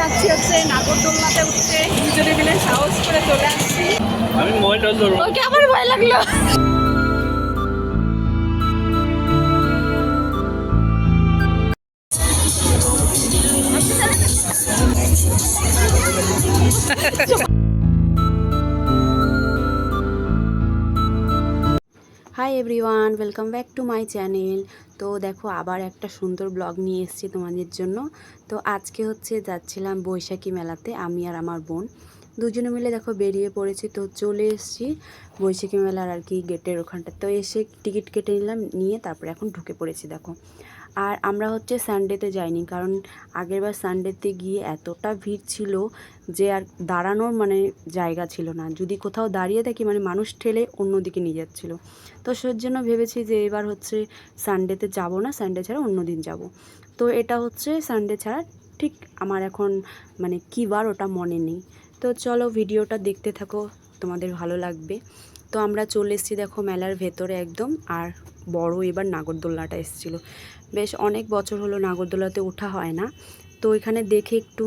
যাচ্ছি হচ্ছে নাগরদোলনাতে উঠতে। দুজনে মিলে সাহস করে চলে আসছি। আমি মোবাইলটা ধরবো। ওকে আমার ভয় লাগল। Hi everyone welcome back to my channel তো দেখো, আবার একটা সুন্দর ব্লগ নিয়ে এসেছি তোমাদের জন্য। তো আজকে হচ্ছে যাচ্ছিলাম বৈশাখী মেলাতে, আমি আর আমার বোন। দুজনে মিলে দেখো বেরিয়ে পড়েছি, তো চলে এসেছি বৈশাখী মেলার আর কি গেটের ওখানটা তো এসে টিকিট কেটে নিলাম, নিয়ে তারপরে এখন ঢুকে পড়েছি, দেখো। আর আমরা হচ্ছে সানডেতে যাইনি, কারণ আগেরবার সানডেতে গিয়ে এতটা ভিড় ছিল যে আর দাঁড়ানোর মানে জায়গা ছিল না। যদি কোথাও দাঁড়িয়ে থাকি মানে মানুষ ঠেলে অন্যদিকে নিয়ে যাচ্ছিল। তো সের জন্য ভেবেছি যে এবার হচ্ছে সানডেতে যাব না সানডে ছাড়া অন্য দিন যাব। তো এটা হচ্ছে সানডে ছাড়া ঠিক আমার এখন মানে কী বার ওটা মনে নেই। তো চলো ভিডিওটা দেখতে থাকো, তোমাদের ভালো লাগবে। তো আমরা চলে এসেছি দেখো মেলার ভেতরে একদম, আর বড় এবার নাগরদোলনাটা এসেছিল বেশ অনেক বছর হলো নাগরদোলাতে ওঠা হয় না, তো এখানে দেখে একটু।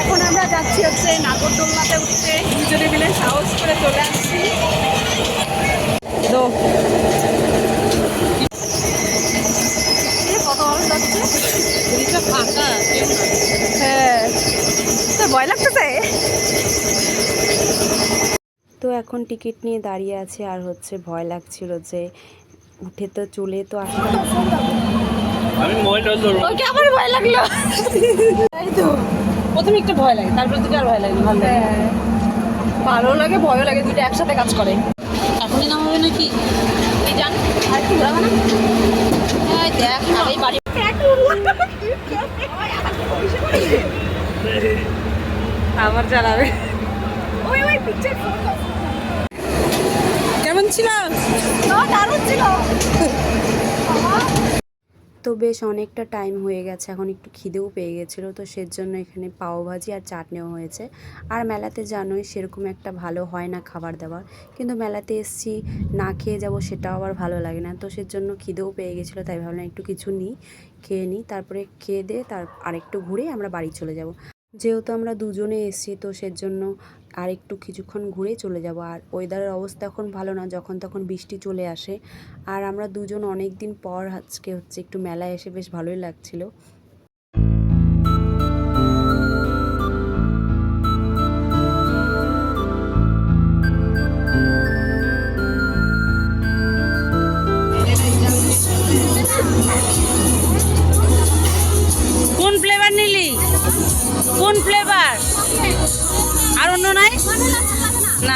এখন আমরা যাচ্ছি হচ্ছে নাগরদোলনাতে উঠতে দুজনে মিলে সাহস করে চলে আসছি তো কত মানুষ যাচ্ছে হ্যাঁ তো ভয় লাগতেছে তো এখন টিকিট নিয়ে দাঁড়িয়ে আছে আর হচ্ছে ভয় লাগছিল যে উঠে তো চলে তো আসলে আমি মোবাইলটা ধরবো। ওকে আমার ভয় লাগল। এই তো। প্রথমে একটু ভয় লাগে তারপর থেকে আর ভয় লাগে ভালো লাগে। হ্যাঁ। ভালো লাগে ভয়ও লাগে দুইটা একসাথে কাজ করে। এখনই নাম হবে নাকি? এই জান আর কি ঘোরাবে না? এই দেখ আর এই বাড়ি আবার চালাবে ওই ওই পিকচার কেমন ছিল না দারুণ ছিল তো বেশ অনেকটা টাইম হয়ে গেছে, এখন একটু খিদেও পেয়ে গেছিল, তো সেজন্য এখানে পাওভাজি আর চাটনিও হয়েছে। আর মেলাতে জানোই সেরকম একটা ভালো হয় না খাবার দাবার, কিন্তু মেলাতে এসছি, না খেয়ে যাব সেটাও আবার ভালো লাগে না, তো সেজন্য খিদেও পেয়ে গেছিল, তাই ভাবলাম একটু কিছু নিই খেয়ে নিই তারপরে খেয়ে দিয়ে তার আরেকটু ঘুরে আমরা বাড়ি চলে যাব। যেহেতু আমরা দুজনে এসছি, তো সেজন্য আর একটু কিছুক্ষণ ঘুরে চলে যাব। আর ওয়েদারের অবস্থা এখন ভালো না, যখন তখন বৃষ্টি চলে আসে। আর আমরা দুজন অনেক দিন পর আজকে হচ্ছে একটু মেলায় এসে বেশ ভালোই লাগছিল।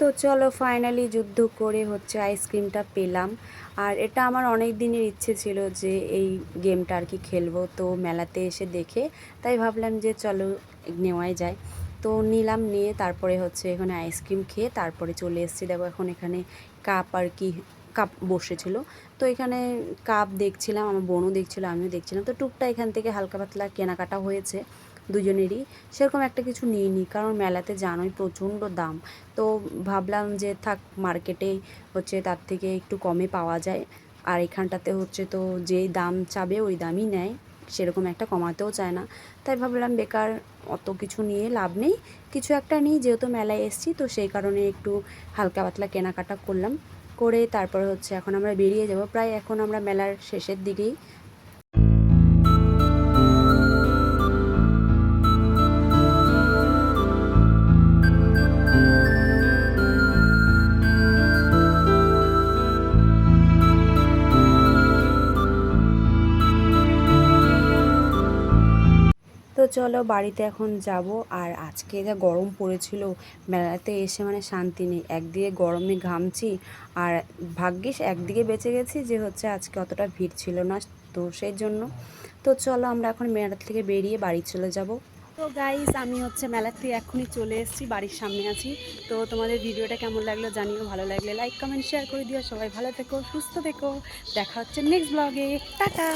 তো চলো ফাইনালি যুদ্ধ করে হচ্ছে আইসক্রিমটা পেলাম। আর এটা আমার অনেক দিনের ইচ্ছে ছিল যে এই গেমটা আর কি খেলব। তো মেলাতে এসে দেখে তাই ভাবলাম যে চলো নেওয়াই যায়। তো নিলাম, নিয়ে তারপরে হচ্ছে এখানে আইসক্রিম খেয়ে তারপরে চলে এসেছি। দেখো এখন এখানে কাপ আর কি কাপ বসেছিল। তো এখানে কাপ দেখছিলাম, আমার বোনও দেখছিল, আমিও দেখছিলাম। তো টুকটা এখান থেকে হালকা পাতলা কেনাকাটা হয়েছে। দুজনেরই, সেরকম একটা কিছু নিইনি, কারণ মেলাতে জানোই প্রচণ্ড দাম। তো ভাবলাম যে থাক, মার্কেটে হচ্ছে তার থেকে একটু কমে পাওয়া যায়। আর এখানটাতে হচ্ছে তো যেই দাম চাবে ওই দামই নেয়, সেরকম একটা কমাতেও চায় না। তাই ভাবলাম বেকার অত কিছু নিয়ে লাভ নেই, কিছু একটা নিই, যেহেতু মেলায় এসেছি, তো সেই কারণে একটু হালকা পাতলা কেনাকাটা করলাম। করে তারপরে হচ্ছে এখন আমরা বেরিয়ে যাব। প্রায় এখন আমরা মেলার শেষের দিকেই চলো বাড়িতে এখন যাব। আর আজকে যা গরম পড়েছিল, মেলাতে এসে মানে শান্তি নেই। একদিকে গরমে ঘামছি, আর ভাগ্যিস একদিকে বেঁচে গেছি যে হচ্ছে আজকে অতটা ভিড় ছিল না তো সেই জন্য। তো চলো আমরা এখন মেলা থেকে বেরিয়ে বাড়ি চলে যাব। তো গাইস আমি হচ্ছে মেলার থেকে এখনই চলে এসেছি, বাড়ির সামনে আছি। তো তোমাদের ভিডিওটা কেমন লাগল জানিও, ভালো লাগলে লাইক কমেন্ট শেয়ার করে দিও। সবাই ভালো থেকো, সুস্থ থেকো। দেখা হচ্ছে নেক্সট ব্লগে টাটা!